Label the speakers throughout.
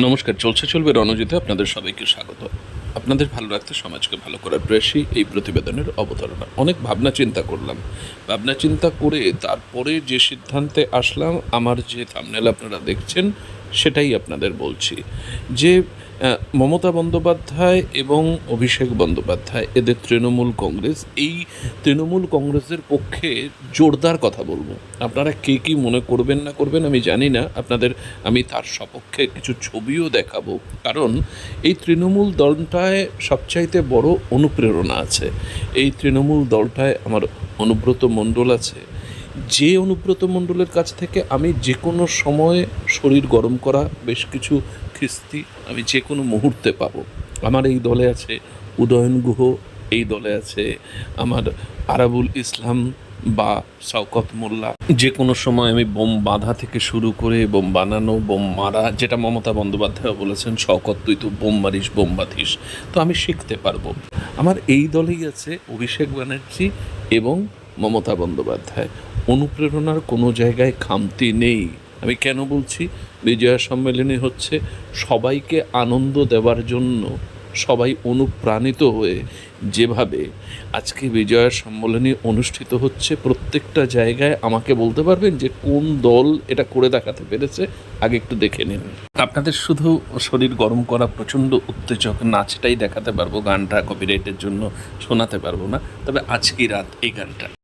Speaker 1: নমস্কার, চলছে চলবে রণজিতে আপনাদের সবাইকে স্বাগত। আপনাদের ভালো রাখতে সমাজকে ভালো করার প্রয়াসই এই প্রতিবেদনের অবতারণা। অনেক ভাবনা চিন্তা করলাম। ভাবনা চিন্তা করে তারপরে যে সিদ্ধান্তে আসলাম, আমার যে থামনেল আপনারা দেখছেন, সেটাই আপনাদের বলছি। যে মমতা বন্দ্যোপাধ্যায় এবং অভিষেক বন্দ্যোপাধ্যায়, এদের তৃণমূল কংগ্রেস। এই তৃণমূল কংগ্রেসের পক্ষে জোরদার কথা বলব। আপনারা কে কী মনে করবেন না করবেন আমি জানি না। আপনাদের, আমি তার সপক্ষে কিছু ছবিও দেখাবো। কারণ এই তৃণমূল দলটায় সবচাইতে বড় অনুপ্রেরণা আছে। এই তৃণমূল দলটায় আমার অনুব্রত মণ্ডল আছে। যে অনুব্রত মণ্ডলের কাছ থেকে আমি যে কোনো সময়ে শরীর গরম করা, বেশ কিছু খিস্তি আমি যে কোনো মুহূর্তে পাবো। আমার এই দলে আছে উদয়ন গুহ, এই দলে আছে আমার আরাবুল ইসলাম বা শওকত মোল্লা। যে কোনো সময় আমি বোম বাঁধা থেকে শুরু করে বোম বানানো, বোম মারা, যেটা মমতা বন্দ্যোপাধ্যায় বলেছেন, শওকত তুই তো বোম মারিস, বোম বাঁধিস, তো আমি শিখতে পারব। আমার এই দলেই আছে অভিষেক ব্যানার্জি এবং মমতা বন্দ্যোপাধ্যায়। অনুপ্রেরণার কোনো জায়গায় খামতি নেই। আমি কেন বলছি? বিজয়া সম্মেলনী হচ্ছে সবাইকে আনন্দ দেওয়ার জন্য সবাই অনুপ্রাণিত হয়ে যেভাবে আজকে বিজয়া সম্মেলনী অনুষ্ঠিত হচ্ছে, প্রত্যেকটা জায়গায় আমাকে বলতে পারবেন যে কোন দল এটা করে দেখাতে পেরেছে? আগে একটু দেখে নিন। আপনাদের শুধু শরীর গরম করা প্রচণ্ড উত্তেজক, নাচটাই দেখাতে পারব, গানটা কপিরাইটের জন্য শোনাতে পারব না। তবে আজকে রাত এই গানটা।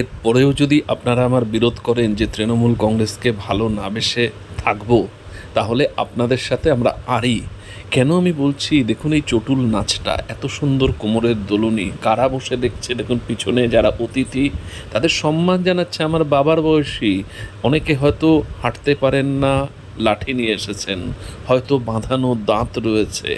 Speaker 1: এরপরেও যদি আপনারা আমার বিরোধ করেন যে তৃণমূল কংগ্রেসকে ভালো না বেসে থাকব, তাহলে আপনাদের সাথে আমরা আরই কেন আমি বলছি, দেখুন এই চটুল নাচটা, এত সুন্দর কোমরের দোলনি, কারা বসে দেখছে, দেখুন পিছনে যারা অতিথি, তাদের সম্মান জানাচ্ছে আমার বাবার বয়সী। অনেকে হয়তো হাঁটতে পারেন না, লাঠি নিয়ে এসেছেন, হয়তো বাঁধানো দাঁত রয়েছে।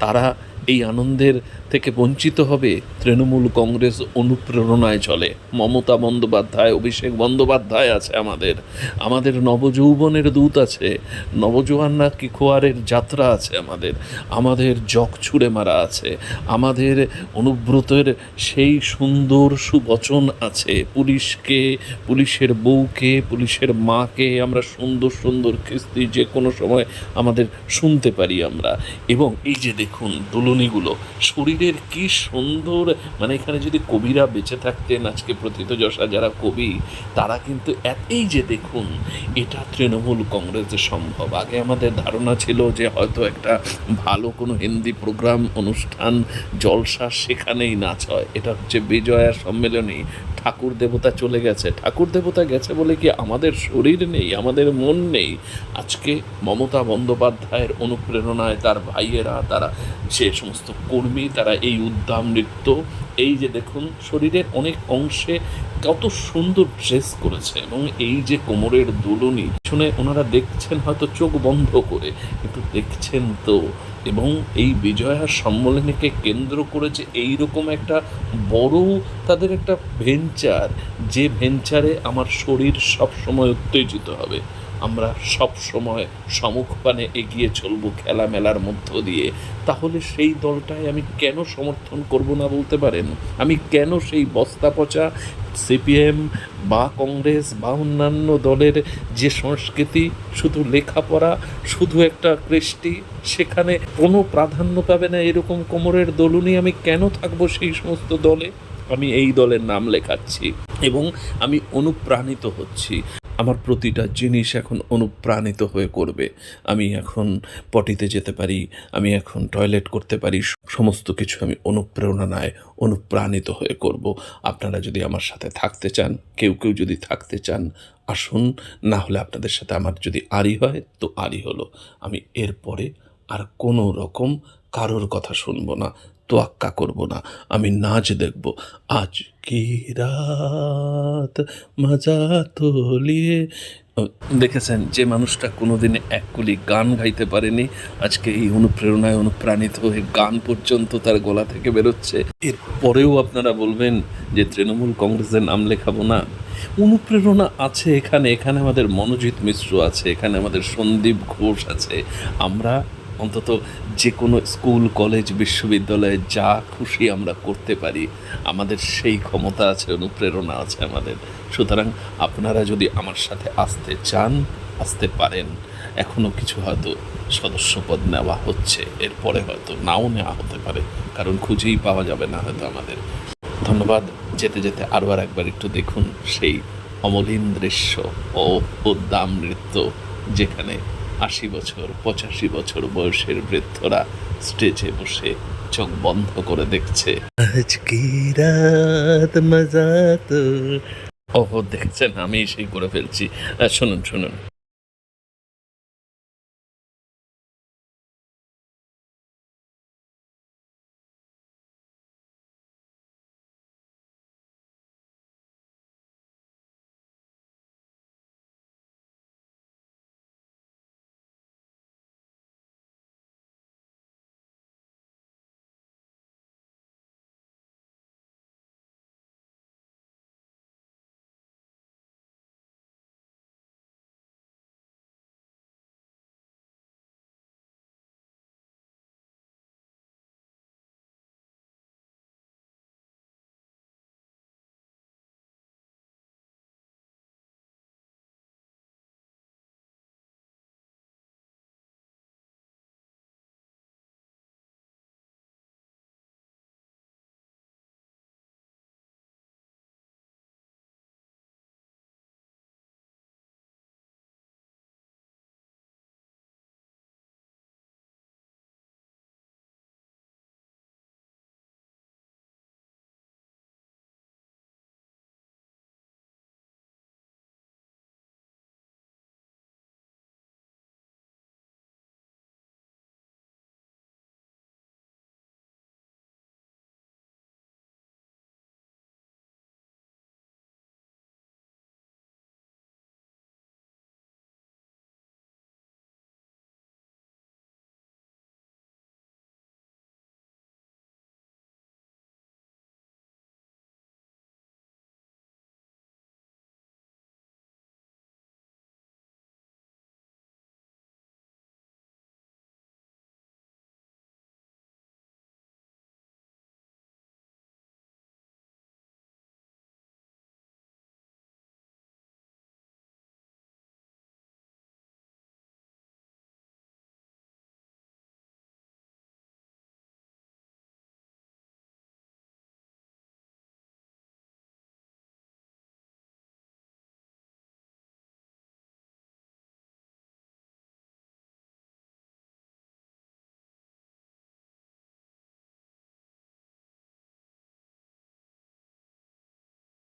Speaker 1: তারা এই আনন্দের থেকে বঞ্চিত হবে, তৃণমূল কংগ্রেস অনুপ্রেরণায় চলে। মমতা বন্দ্যোপাধ্যায়, অভিষেক বন্দ্যোপাধ্যায় আছে আমাদের। আমাদের নবযৌবনের দূত আছে। নবজোয়ান্না কিখোয়ারের যাত্রা আছে আমাদের। আমাদের জগ ছুঁড়ে মারা আছে। আমাদের অনুব্রতের সেই সুন্দর সুবচন আছে। পুলিশকে, পুলিশের বউকে, পুলিশের মাকে আমরা সুন্দর সুন্দর কিস্তি যে কোনো সময় আমাদের শুনতে পারি আমরা। এবং এই যে দেখুন, দুলুনিগুলো শরীরের কি সুন্দর? মানে এখানে যদি কবিরা বেঁচে থাকতেন, আজকে প্রথিত প্রথিতযশা যারা কবি, তারা কিন্তু এতেই যে দেখুন, এটা তৃণমূল কংগ্রেসে সম্ভব। আগে আমাদের ধারণা ছিল যে হয়তো একটা ভালো কোনো হিন্দি প্রোগ্রাম, অনুষ্ঠান, জলসা সেখানেই নাচ হয়। এটা হচ্ছে বিজয়া সম্মেলনী। ঠাকুর দেবতা চলে গেছে। ঠাকুর দেবতা গেছে বলে কি আমাদের শরীর নেই, আমাদের মন নেই? আজকে মমতা বন্দ্যোপাধ্যায়ের অনুপ্রেরণায় তার ভাইয়েরা, তারা সে সমস্ত কর্মী, তারা এই উদ্দাম নৃত্য, এই যে দেখুন, শরীরের অনেক অংশে কত সুন্দর ড্রেস করেছে এবং এই যে কোমরের দুলনি শুনে ওনারা দেখছেন হয়তো চোখ বন্ধ করে, কিন্তু দেখছেন তো এবং এই বিজয়া সম্মেলনীকে কেন্দ্র করে যে এইরকম একটা বড় তাদের একটা ভেঞ্চার যে ভেঞ্চারে আমার শরীর সবসময় উত্তেজিত হবে। আমরা সব সময় সম্মুখপানে এগিয়ে চলবো খেলা মেলার মধ্য দিয়ে। তাহলে সেই দলটায় আমি কেন সমর্থন করব না বলতে পারেন? আমি কেন সেই বস্তা পচা সিপিএম, বা কংগ্রেস, বা অন্যান্য দলের যে সংস্কৃতি, শুধু লেখাপড়া, শুধু একটা কৃষ্টি, সেখানে কোনো প্রাধান্য পাবে না এরকম কোমরের দলুনি আমি কেন থাকব সেই সমস্ত দলে? আমি এই দলের নাম লেখাচ্ছি এবং আমি অনুপ্রাণিত হচ্ছি। আমার প্রতিটা জিনিস এখন অনুপ্রাণিত হয়ে করবে আমি এখন পটিতে যেতে পারি, আমি এখন টয়লেট করতে পারি, সমস্ত কিছু আমি অনুপ্রেরণায় অনুপ্রাণিত হয়ে করব। আপনারা যদি আমার সাথে থাকতে চান, কেউ কেউ যদি থাকতে চান, আসুন, না হলে আপনাদের সাথে আমার যদি আড়ি হয়, তো আড়ি হলো। আমি এরপরে আর কোনো রকম কারোর কথা শুনব না। তোয়াক্কা করব না, আমি নাচ দেখব। আজ কি রাত? মজা দেখেছেন, যে মানুষটা কোনোদিন এক কুলি গান গাইতে পারেনি, আজকে এই অনুপ্রেরণায় অনুপ্রাণিত হয়ে গান পর্যন্ত তার গলা থেকে বেরোচ্ছে। এর পরেও আপনারা বলবেন যে তৃণমূল কংগ্রেসের নাম লেখাবো না। অনুপ্রেরণা আছে এখানে এখানে আমাদের মনোজিৎ মিশ্র আছে, এখানে আমাদের সন্দীপ ঘোষ আছে। আমরা অন্তত যে কোনো স্কুল, কলেজ, বিশ্ববিদ্যালয়ে যা খুশি আমরা করতে পারি, আমাদের সেই ক্ষমতা আছে, অনুপ্রেরণা আছে আমাদের। সুতরাং আপনারা যদি আমার সাথে আসতে চান, আসতে পারেন। এখনও কিছু হয়তো সদস্যপদ নেওয়া হচ্ছে, এরপরে হয়তো নাও নেওয়া হতে পারে, কারণ খুঁজেই পাওয়া যাবে না হয়তো আমাদের। ধন্যবাদ, যেতে যেতে আরও আর একবার একটু দেখুন সেই অমলিন দৃশ্য ও উদ্দাম নৃত্য যেখানে আশি বছর পঁচাশি বছর বয়সের বৃদ্ধরা স্টেজে বসে চোখ বন্ধ করে দেখছে। আজকে রাত মজা তো ও দেখছেন আমি সেই করে ফেলছি। শুনুন শুনুন।